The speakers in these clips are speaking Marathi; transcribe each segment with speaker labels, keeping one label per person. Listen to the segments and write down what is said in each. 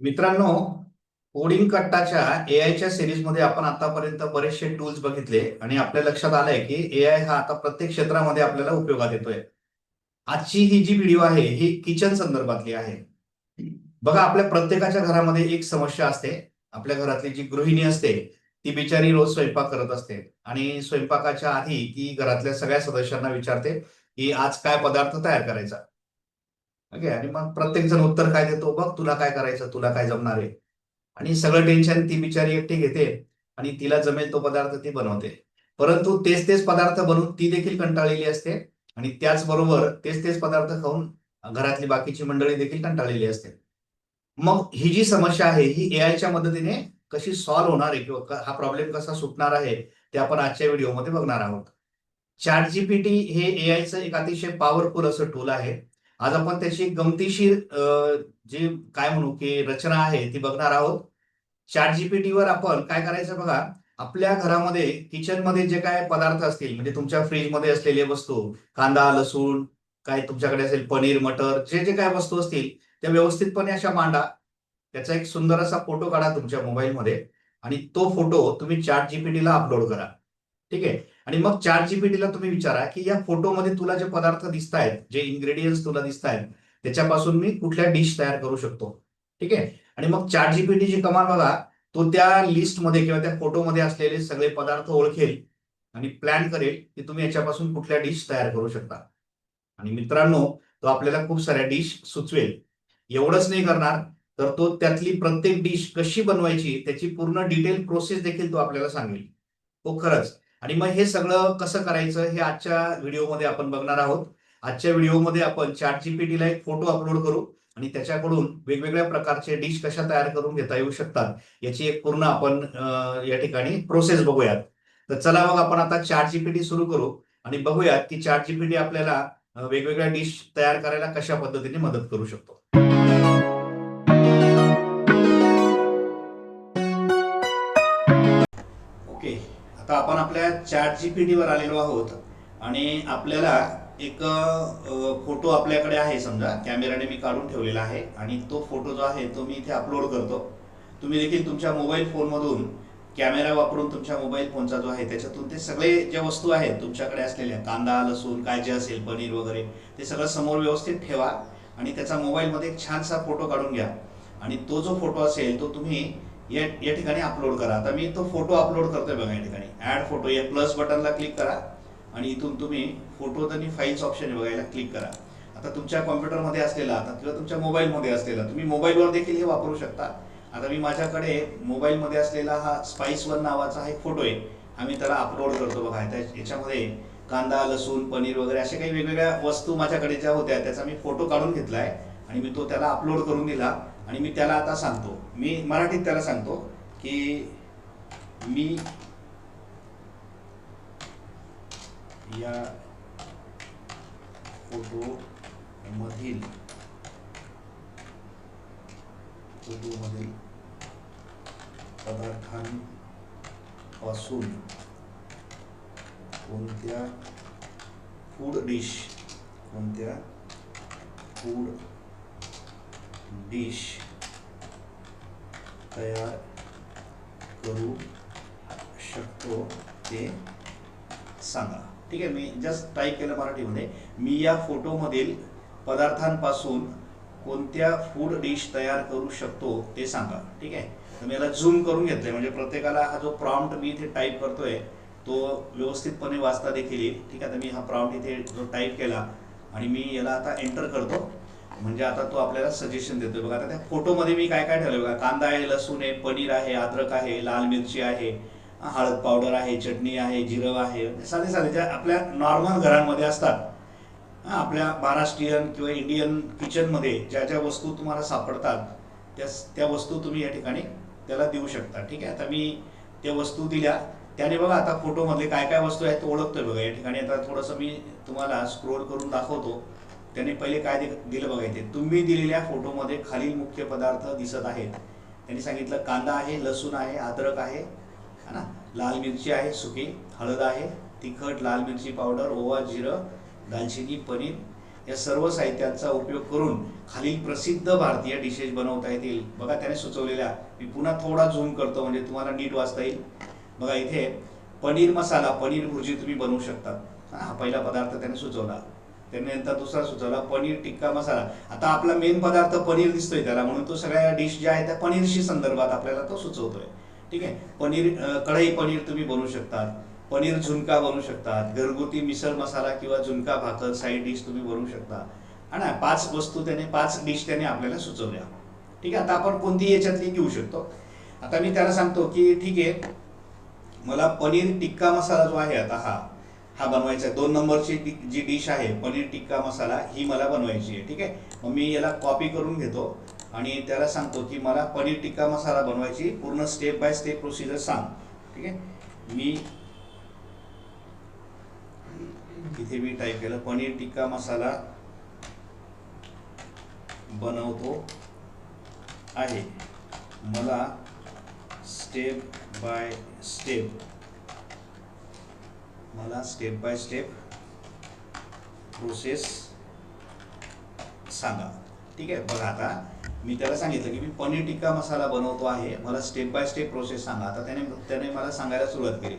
Speaker 1: मित्रांनो कोडिंग कट्टाच्या एआयच्या सिरीजमध्ये आपण आतापर्यंत बरेचसे टूल्स बघितले आणि आपल्या लक्षात आलंय की एआय हा आता प्रत्येक क्षेत्रामध्ये आपल्याला उपयोगात येतोय. आजची ही जी व्हिडिओ आहे ही किचन संदर्भातली आहे. बघा आपल्या प्रत्येकाच्या घरामध्ये एक समस्या असते. आपल्या घरातली जी गृहिणी असते ती बिचारी रोज स्वयंपाक करत असते आणि स्वयंपाकाच्या आधी ती घरातल्या सगळ्या सदस्यांना विचारते की आज काय पदार्थ तयार करायचा? ओके आणि मग प्रत्येक जण उत्तर काय देतो? बघ तुला काय करायचं? तुला काय जमणार आहे? आणि सगळं टेन्शन ती बिचारी एकटी घेते आणि तिला जमेल तो पदार्थ ती बनवते. परंतु तेच तेच पदार्थ बनवून ती देखील कंटाळलेली असते आणि त्याचबरोबर तेच तेच पदार्थ खाऊन घरातली बाकीची मंडळी देखील कंटाळलेली असते. मग ही जी समस्या आहे ही एआयच्या मदतीने कशी सॉल्व्ह होणार आहे किंवा हा प्रॉब्लेम कसा सुटणार आहे ते आपण आजच्या व्हिडिओमध्ये बघणार आहोत. चॅट जीपीटी हे एआयचं एक अतिशय पॉवरफुल असं टूल आहे. आज आपण त्याची गमतीशीर जे जी काय म्हणू की रचना आहे ती बघणार आहोत. चॅट जीपीटीवर आपण काय करायचं बघा आपल्या घरामध्ये किचनमध्ये जे काय पदार्थ असतील म्हणजे तुमच्या फ्रीजमध्ये असलेले वस्तू कांदा लसूण काय तुमच्याकडे असेल पनीर मटर जे जे काय वस्तू असतील त्या व्यवस्थितपणे अशा मांडा. त्याचा एक सुंदर असा फोटो काढा तुमच्या मोबाईलमध्ये आणि तो फोटो तुम्ही चॅट जीपीटीला अपलोड करा. ठीक आहे? आणि मग चार जीपीटीला तुम्ही विचारा की या फोटोमध्ये तुला जे पदार्थ दिसत आहेत जे इन्ग्रेडियंट्स तुला दिसत आहेत त्याच्यापासून मी कुठल्या डिश तयार करू शकतो? ठीक आहे? आणि मग चॅट जीपीटीची कमाल बघा तो त्या लिस्टमध्ये किंवा त्या फोटोमध्ये असलेले सगळे पदार्थ ओळखेल आणि प्लॅन करेल की तुम्ही याच्यापासून कुठल्या डिश तयार करू शकता. आणि मित्रांनो तो आपल्याला खूप साऱ्या डिश सुचवेल. एवढंच नाही करणार तर तो त्यातली प्रत्येक डिश कशी बनवायची त्याची पूर्ण डिटेल प्रोसेस देखील तो आपल्याला सांगेल. तो खरंच. आणि मग हे सगळं कसं करायचं हे आजच्या व्हिडिओमध्ये आपण बघणार आहोत. आजच्या व्हिडिओमध्ये आपण चॅट जीपीटीला एक फोटो अपलोड करू आणि त्याच्याकडून वेगवेगळ्या प्रकारचे डिश कशा तयार करून घेता येऊ शकतात याची एक पूर्ण आपण या ठिकाणी प्रोसेस बघूयात. तर चला मग आपण आता चॅट जीपीटी सुरू करू आणि बघूयात की चॅट जीपीटी आपल्याला वेगवेगळ्या डिश तयार करायला कशा पद्धतीने मदत करू शकतो. आता आपण आपल्या चॅट जी पी टीवर आलेलो आहोत. आणि आपल्याला एक फोटो आपल्याकडे आहे समजा. कॅमेराने मी काढून ठेवलेला आहे. आणि तो फोटो जो आहे तो मी इथे अपलोड करतो. तुम्ही देखील तुमच्या मोबाईल फोनमधून कॅमेरा वापरून तुमच्या मोबाईल फोनचा जो आहे त्याच्यातून ते सगळे ज्या वस्तू आहेत तुमच्याकडे असलेल्या कांदा लसूण काय जे असेल पनीर वगैरे ते सगळं समोर व्यवस्थित ठेवा. आणि त्याचा मोबाईलमध्ये एक छानसा फोटो काढून घ्या. आणि तो जो फोटो असेल तो तुम्ही या या ठिकाणी अपलोड करा. आता मी तो फोटो अपलोड करतोय बघा या ठिकाणी. ऍड फोटो या प्लस बटनला क्लिक करा. आणि इथून तुम्ही फोटो आणि फाईल्स ऑप्शन बघायला क्लिक करा. आता तुमच्या कॉम्प्युटरमध्ये असलेला आता किंवा तुमच्या मोबाईलमध्ये असलेला तुम्ही मोबाईलवर देखील हे वापरू शकता. आता मी माझ्याकडे मोबाईलमध्ये असलेला हा स्पाइस वन नावाचा हा एक फोटो आहे. आम्ही त्याला अपलोड करतो बघा. याच्यामध्ये कांदा लसूण पनीर वगैरे अशा काही वेगवेगळ्या वस्तू माझ्याकडे ज्या होत्या त्याचा मी फोटो काढून घेतला आहे आणि मी तो त्याला अपलोड करून दिला आणि मी त्याला आता सांगतो. मी मराठीत त्याला सांगतो की मी या फोटो मधील फोटोमधील पदार्थांपासून कोणत्या फूड डिश कोणत्या फूड डिश तयार करू शकतो ते सांगा. ठीक आहे मी जस्ट टाईप केलं मराठीमध्ये. मी या फोटोमधील पदार्थांपासून कोणत्या फूड डिश तयार करू शकतो ते सांगा. ठीक आहे? तर मी याला झूम करून घेतलंय. म्हणजे प्रत्येकाला हा जो प्रॉम्प्ट मी इथे टाईप करतोय तो व्यवस्थितपणे वाचता देखील येईल. ठीक आहे तर मी हा प्रॉम्प्ट इथे जो टाईप केला आणि मी याला आता एंटर करतो. म्हणजे आता तो आपल्याला सजेशन देतोय. बघा आता त्या फोटोमध्ये मी काय काय ठेवलं बघा. कांदा आहे लसूण आहे पनीर आहे अद्रक आहे लाल मिरची आहे हळद पावडर आहे चटणी आहे जिरं आहे. साधे साधे ज्या आपल्या नॉर्मल घरांमध्ये असतात. आपल्या महाराष्ट्रीयन किंवा इंडियन किचनमध्ये ज्या ज्या वस्तू तुम्हाला सापडतात त्या त्या वस्तू तुम्ही या ठिकाणी त्याला देऊ शकता. ठीक आहे? आता मी त्या वस्तू दिल्या. त्याने बघा आता फोटोमधले काय काय वस्तू आहेत ते ओळखतोय बघा. या ठिकाणी आता थोडंसं मी तुम्हाला स्क्रोल करून दाखवतो. त्याने पहिले काय दि- दिलं बघा इथे. तुम्ही दिलेल्या फोटोमध्ये खालील मुख्य पदार्थ दिसत आहेत. त्यांनी सांगितलं कांदा आहे लसूण आहे अद्रक आहे है ना? लाल मिरची आहे सुकी हळद आहे तिखट लाल मिरची पावडर ओवा जिरं दालचिनी पनीर या सर्व साहित्यांचा उपयोग करून खालील प्रसिद्ध भारतीय डिशेस बनवता येतील. बघा त्याने सुचवलेल्या. मी पुन्हा थोडा झूम करतो म्हणजे तुम्हाला नीट वाचता येईल. बघा इथे पनीर मसाला पनीर भुर्जी तुम्ही बनवू शकता. हा पहिला पदार्थ त्याने सुचवला. त्यानंतर दुसरा सुचवला पनीर टिक्का मसाला. आता आपला मेन पदार्थ पनीर दिसतोय त्याला म्हणून तो सगळ्या डिश ज्या आहेत त्या पनीरशी संदर्भात आपल्याला तो सुचवतोय. ठीक आहे? पनीर कढई पनीर तुम्ही बनवू शकतात पनीर झुणका बनवू शकतात घरगुती मिसळ मसाला किंवा झुणका भाकर साईड डिश तुम्ही बनवू शकता. हा ना पाच वस्तू त्याने पाच डिश त्याने आपल्याला सुचवल्या. ठीक आहे? आता आपण कोणती याच्यातली घेऊ शकतो. आता मी त्याला सांगतो की ठीक आहे मला पनीर टिक्का मसाला जो आहे आता हा. हा बनवायचा आहे. दोन नंबरची जी डिश आहे पनीर टिक्का मसाला ही मला बनवायची आहे ठीक आहे? मग मी याला कॉपी करून घेतो आणि त्याला सांगतो की मला पनीर टिक्का मसाला बनवायची पूर्ण स्टेप बाय स्टेप प्रोसिजर सांग ठीक आहे? मी इथे मी टाईप केलं पनीर टिक्का मसाला बनवतो आहे. मला स्टेप बाय स्टेप मला स्टेप बाय स्टेप प्रोसेस सांगा. ठीक आहे? बघा आता मी त्याला सांगितलं की मी पनीर टिक्का मसाला बनवतो आहे. मला स्टेप बाय स्टेप प्रोसेस सांगा. आता त्याने त्याने मला सांगायला सुरुवात केली.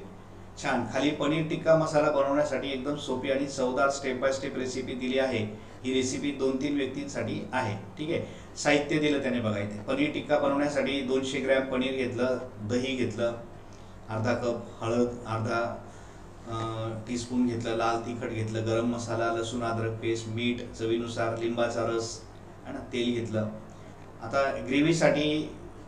Speaker 1: छान. खाली पनीर टिक्का मसाला बनवण्यासाठी एकदम सोपी आणि चवदार स्टेप बाय स्टेप रेसिपी दिली आहे. ही रेसिपी दोन तीन व्यक्तींसाठी आहे. ठीक आहे? साहित्य दिलं त्याने बघा इथे. पनीर टिक्का बनवण्यासाठी दोनशे ग्रॅम पनीर घेतलं दही घेतलं अर्धा कप हळद अर्धा टीस्पून घेतलं लाल तिखट घेतलं गरम मसाला लसूण अद्रक पेस्ट मीठ चवीनुसार लिंबाचा रस आणि तेल घेतलं. आता ग्रेव्हीसाठी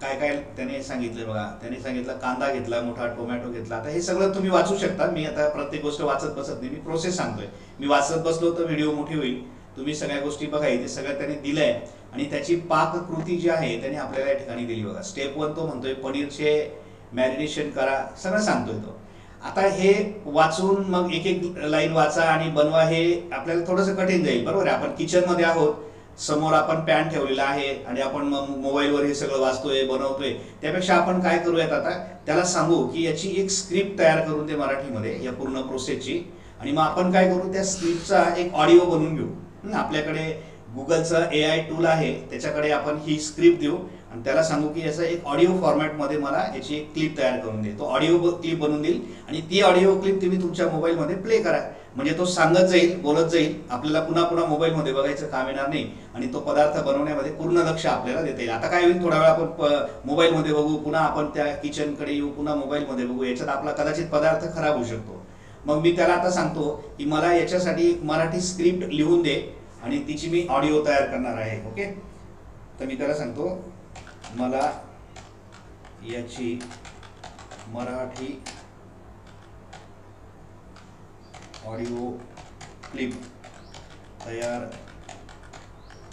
Speaker 1: काय काय त्याने सांगितलं बघा. त्याने सांगितलं कांदा घेतला मोठा टोमॅटो घेतला. आता हे सगळं तुम्ही वाचू शकता. मी आता प्रत्येक गोष्ट वाचत बसत नाही. मी प्रोसेस सांगतोय. मी वाचत बसलो तर व्हिडिओ मोठी होईल. तुम्ही सगळ्या गोष्टी बघा. इथे सगळं त्याने दिलंय आणि त्याची पाककृती जी आहे त्याने आपल्याला या ठिकाणी दिली बघा. स्टेप वन तो म्हणतोय पनीरचे मॅरिनेशन करा. सगळं सांगतोय तो. आता हे वाचून मग एक एक लाईन वाचा आणि बनवा हे आपल्याला थोडंसं कठीण जाईल बरोबर आहे? आपण किचनमध्ये आहोत समोर आपण पॅन ठेवलेला आहे आणि आपण मग मोबाईलवर हे सगळं वाचतोय बनवतोय. त्यापेक्षा आपण काय करूयात आता? त्याला सांगू की याची एक स्क्रिप्ट तयार करून दे मराठीमध्ये या पूर्ण प्रोसेसची. आणि मग आपण काय करू? त्या स्क्रिप्टचा एक ऑडिओ बनवून घेऊ. आपल्याकडे गुगलचं ए आय टूल आहे त्याच्याकडे आपण ही स्क्रिप्ट देऊ. आणि त्याला सांगू की याचा एक ऑडिओ फॉर्मॅटमध्ये मला याची एक क्लिप तयार करून दे. तो ऑडिओ क्लिप बनवून देईल आणि ती ऑडिओ क्लिप तुम्ही तुमच्या मोबाईलमध्ये प्ले करा. म्हणजे तो सांगत जाईल बोलत जाईल. आपल्याला पुन्हा पुन्हा मोबाईलमध्ये बघायचं काम येणार नाही आणि तो पदार्थ बनवण्यामध्ये पूर्ण लक्ष आपल्याला देता येईल. आता काय होईल थोडा वेळ आपण मोबाईलमध्ये बघू पुन्हा आपण त्या किचनकडे येऊ पुन्हा मोबाईलमध्ये बघू. याच्यात आपला कदाचित पदार्थ खराब होऊ शकतो. मग मी त्याला आता सांगतो की मला याच्यासाठी एक मराठी स्क्रिप्ट लिहून दे आणि तिची मी ऑडिओ तयार करणार आहे. ओके तर मी त्याला सांगतो मला याची मराठी ऑडिओ क्लिप तयार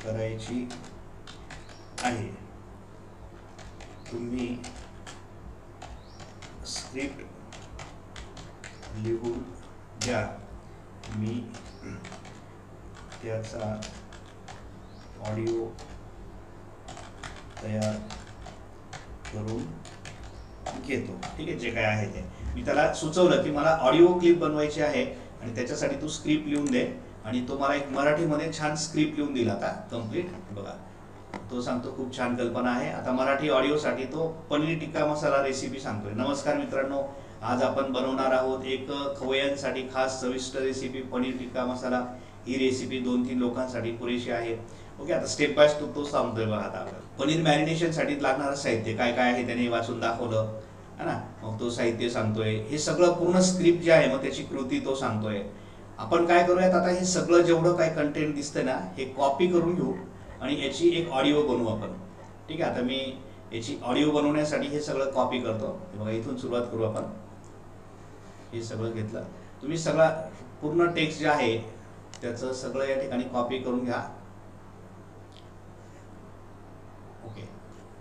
Speaker 1: करायची आहे. तुम्ही स्क्रिप्ट लिहून द्या मी त्याचा ऑडिओ तयार करून घेतो. ठीक आहे? जे काय आहे ते. मी त्याला सुचवलं की मला ऑडिओ क्लिप बनवायची आहे आणि त्याच्यासाठी तू स्क्रिप्ट लिहून दे आणि तो मला एक मराठीमध्ये छान स्क्रिप्ट लिहून दिला आता. कंप्लीट बघा. तो सांगतो खूप छान कल्पना आहे. आता मराठी ऑडिओसाठी तो पनीर टिक्का मसाला रेसिपी सांगतोय. नमस्कार मित्रांनो. आज आपण बनवणार आहोत एक खवय्यांसाठी खास चविष्ट रेसिपी पनीर टिक्का मसाला. ही रेसिपी दोन तीन लोकांसाठी पुरेशी आहे. ओके आता स्टेप बाय स्टेप तो सांगतोय बघा आता पनीर मॅरिनेशनसाठी लागणारं साहित्य काय काय आहे त्याने वाचून दाखवलं. है ना? मग तो साहित्य सांगतोय. हे सगळं पूर्ण स्क्रिप्ट जे आहे मग त्याची कृती तो सांगतोय. आपण काय करूयात आता हे सगळं जेवढं काय कंटेंट दिसतंय ना हे कॉपी करून घेऊ आणि याची एक ऑडिओ बनवू आपण. ठीक आहे आता मी याची ऑडिओ बनवण्यासाठी हे सगळं कॉपी करतो. बघा इथून सुरुवात करू आपण. हे सगळं घेतलं. तुम्ही सगळा पूर्ण टेक्स्ट जे आहे त्याचं सगळं या ठिकाणी कॉपी करून घ्या ओके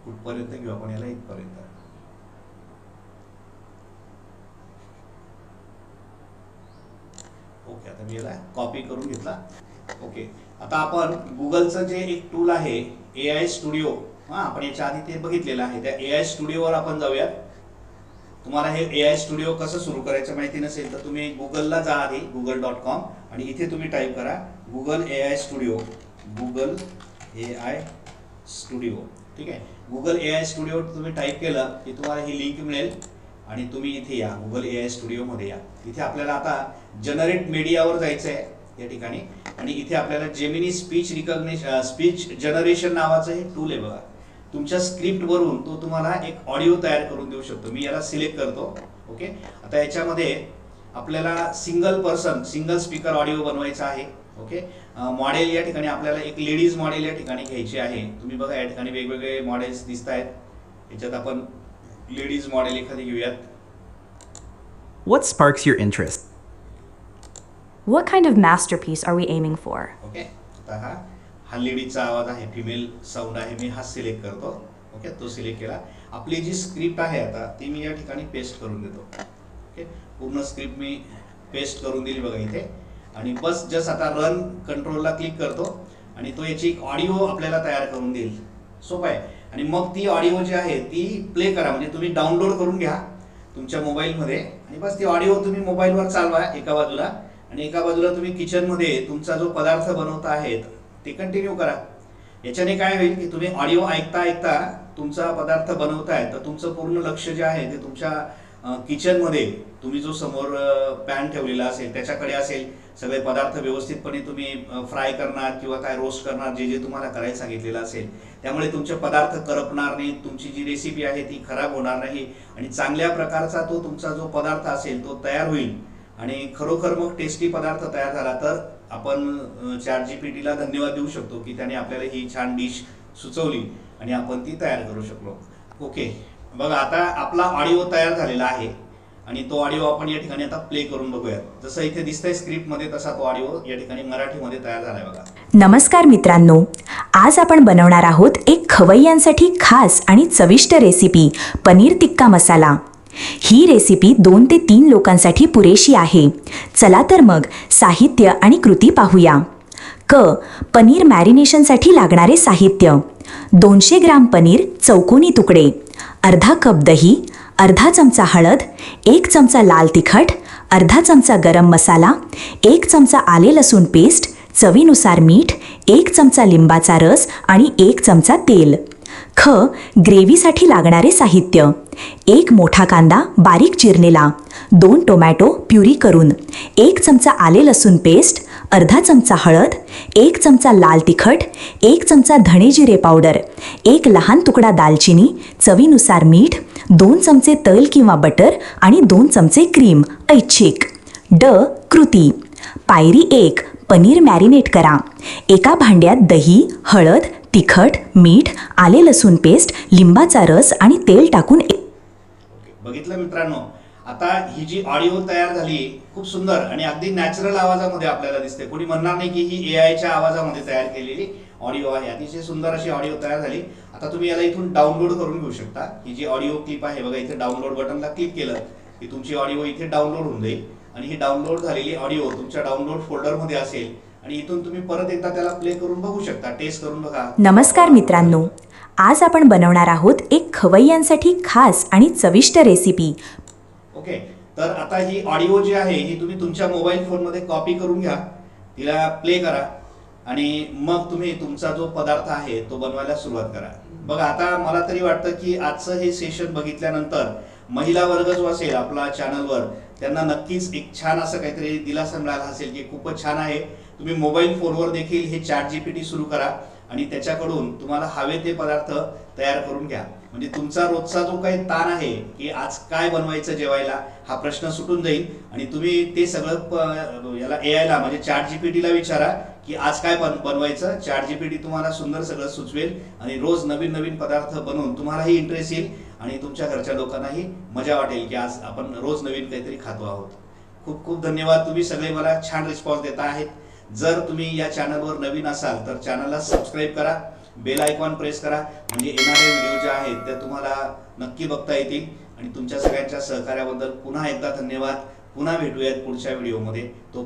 Speaker 1: कुठपर्यंत घेऊ आपण? याला इथपर्यंत. ओके आता मी याला कॉपी करून घेतला. ओके आता आपण गुगलचं जे एक टूल आहे ए आय स्टुडिओ हा आपण याच्या आधी ते बघितलेलं आहे. त्या ए आय स्टुडिओवर आपण जाऊयात. तुम्हाला हे ए आय स्टुडिओ कसं सुरू करायचं माहिती नसेल तर तुम्ही गुगलला जा आधी गुगल डॉट कॉम आणि इथे तुम्ही टाईप करा Google A I studio Google A I studio ठीक आहे? गुगल ए आय स्टुडिओ तुम्ही टाईप केलं की तुम्हाला ही लिंक मिळेल आणि तुम्ही इथे या. गुगल ए आय स्टुडिओमध्ये या. इथे आपल्याला आता जनरेट मीडियावर जायचं आहे या ठिकाणी. आणि इथे आपल्याला Gemini speech recognition speech generation नावाचं हे टूल आहे बघा. तुमच्या स्क्रिप्टवरून तो तुम्हाला एक ऑडिओ तयार करून देऊ शकतो. मी याला सिलेक्ट करतो. ओके आता याच्यामध्ये आपल्याला single person single speaker audio बनवायचा आहे. ओके मॉडेल या ठिकाणी आपल्याला एक लेडीज मॉडेल या ठिकाणी घ्यायची आहे. तुम्ही बघा या ठिकाणी वेगवेगळे मॉडेल्स दिसत आहेत. याच्यात आपण लेडीज मॉडेल एखादी घेऊयात.
Speaker 2: What sparks your interest?
Speaker 3: What kind of masterpiece are we aiming for?
Speaker 1: Okay आता हा हा लेडीजचा आवाज आहे फिमेल साऊंड आहे मी हा सिलेक्ट करतो. ओके तो सिलेक्ट केला. आपली जी स्क्रिप्ट आहे आता ती मी या ठिकाणी पेस्ट करून देतो. ओके पूर्ण स्क्रिप्ट मी पेस्ट करून दिली बघा इथे. आणि बस जस्ट आता रन कंट्रोलला क्लिक करतो आणि तो याची एक ऑडिओ आपल्याला तयार करून देईल. सोपं आहे. आणि मग ती ऑडिओ जी आहे ती प्ले करा. म्हणजे तुम्ही डाउनलोड करून घ्या तुमच्या मोबाईलमध्ये आणि बस ती ऑडिओ तुम्ही मोबाईलवर चालवा एका बाजूला. आणि एका बाजूला तुम्ही किचनमध्ये तुमचा जो पदार्थ बनवता आहेत ते कंटिन्यू करा. याच्याने काय होईल की तुम्ही ऑडिओ ऐकता ऐकता तुमचा पदार्थ बनवताय तर तुमचं पूर्ण लक्ष जे आहे ते तुमच्या किचनमध्ये तुम्ही जो समोर पॅन ठेवलेला असेल त्याच्याकडे असेल. सगळे पदार्थ व्यवस्थितपणे तुम्ही फ्राय करणार किंवा काय रोस्ट करणार जे जे तुम्हाला करायला सांगितलेलं असेल त्यामुळे तुमचे पदार्थ करपणार नाही तुमची जी रेसिपी आहे ती खराब होणार नाही आणि चांगल्या प्रकारचा तो तुमचा जो पदार्थ असेल तो तयार होईल आणि खरोखर मग टेस्टी पदार्थ तयार झाला तर आपण चार जी पी टीला धन्यवाद देऊ शकतो की त्याने आपल्याला ही छान डिश सुचवली आणि आपण ती तयार करू शकलो. ओके बघा आता आपला ऑडिओ तयार झालेला आहे. आणि तो ऑडिओ आपण या ठिकाणी आता प्ले करून बघूयात. जसं इथे दिसतंय स्क्रिप्टमध्ये तसा तो ऑडिओ या ठिकाणी मराठीमध्ये तयार झालाय बघा.
Speaker 3: नमस्कार मित्रांनो आज आपण बनवणार आहोत एक खवय्यांसाठी खास आणि चविष्ट रेसिपी पनीर टिक्का मसाला. ही रेसिपी दोन ते तीन लोकांसाठी पुरेशी आहे. चला तर मग साहित्य आणि कृती पाहूया. क. पनीर मॅरिनेशनसाठी लागणारे साहित्य. दोनशे ग्राम पनीर चौकोनी तुकडे. अर्धा कप दही अर्धा चमचा हळद एक चमचा लाल तिखट अर्धा चमचा गरम मसाला एक चमचा आले लसूण पेस्ट चवीनुसार मीठ एक चमचा लिंबाचा रस आणि एक चमचा तेल. ख ग्रेव्हीसाठी लागणारे साहित्य. एक मोठा कांदा बारीक चिरलेला दोन टोमॅटो प्युरी करून. एक चमचा आले लसूण पेस्ट अर्धा चमचा हळद एक चमचा लाल तिखट एक चमचा धणे जिरे पावडर एक लहान तुकडा दालचिनी चवीनुसार मीठ दोन चमचे तैल किंवा बटर आणि दोन चमचे क्रीम ऐच्छिक. ड कृती. पायरी एक पनीर मॅरिनेट करा. एका भांड्यात दही हळद तिखट मीठ आले लसूण पेस्ट लिंबाचा रस आणि तेल टाकून
Speaker 1: बघितलं मित्रांनो आता ही जी ऑडिओ तयार झाली खूप सुंदर आणि अगदी नॅचरल आवाजामध्ये आपल्याला दिसते. कोणी म्हणणार नाही की ही ए आयच्या आवाजामध्ये तयार केलेली ऑडिओ आहे. अतिशय सुंदर अशी ऑडिओ तयार झाली. आता तुम्ही याला इथून डाउनलोड करून घेऊ शकता. ही जी ऑडिओ क्लिप आहे बघा इथे डाउनलोड बटनला क्लिक केलं की तुमची ऑडिओ इथे डाउनलोड होऊन जाईल. आणि ही डाउनलोड झालेली ऑडिओ तुमच्या डाउनलोड फोल्डरमध्ये असेल आणि इथून तुम्ही परत एकदा त्याला प्ले करून बघू शकता. टेस्ट करून बघा.
Speaker 3: नमस्कार मित्रांनो. आज आपण बनवणार आहोत एक खवय्यांसाठी खास आणि चविष्ट रेसिपी
Speaker 1: ओके तर आता ही ऑडिओ जी आहे ही तुम्ही तुमच्या मोबाईल फोनमध्ये कॉपी करून घ्या. तिला प्ले करा. आणि मग तुम्ही तुमचा जो पदार्थ आहे तो बनवायला सुरुवात करा. बघा आता मला तरी वाटतं की आजचं हे सेशन बघितल्यानंतर महिला वर्ग जो असेल आपला चॅनलवर त्यांना नक्कीच एक छान असं काहीतरी दिलासा मिळाला असेल की खूपच छान आहे. तुम्ही मोबाईल फोनवर देखील हे चॅट जीपीटी सुरू करा आणि त्याच्याकडून तुम्हाला हवे ते पदार्थ तयार करून घ्या. म्हणजे तुमचा रोजचा जो काही ताण आहे की आज काय बनवायचं जेवायला हा प्रश्न सुटून जाईल आणि तुम्ही ते सगळं याला ए आयला म्हणजे चॅट जीपीटीला विचारा की आज काय बन बनवायचं. चॅट जीपीटी तुम्हाला सुंदर सगळं सुचवेल आणि रोज नवीन नवीन पदार्थ बनवून तुम्हालाही इंटरेस्ट येईल. आणि तुमच्या घरच्या लोकांनाही मजा वाटेल की आज आपण रोज नवीन काहीतरी खातो आहोत. खूप खूप धन्यवाद. तुम्ही सगळे मला छान रिस्पॉन्स देता आहेत. जर तुम्ही या चॅनलवर नवीन असाल तर चॅनलला सबस्क्राईब करा. बेल आयकॉन प्रेस करा. म्हणजे येणारे व्हिडिओ जे आहेत त्या तुम्हाला नक्की बघता येतील. आणि तुमच्या सगळ्यांच्या सहकार्याबद्दल पुन्हा एकदा धन्यवाद. पुन्हा भेटूयात पुढच्या व्हिडिओमध्ये तो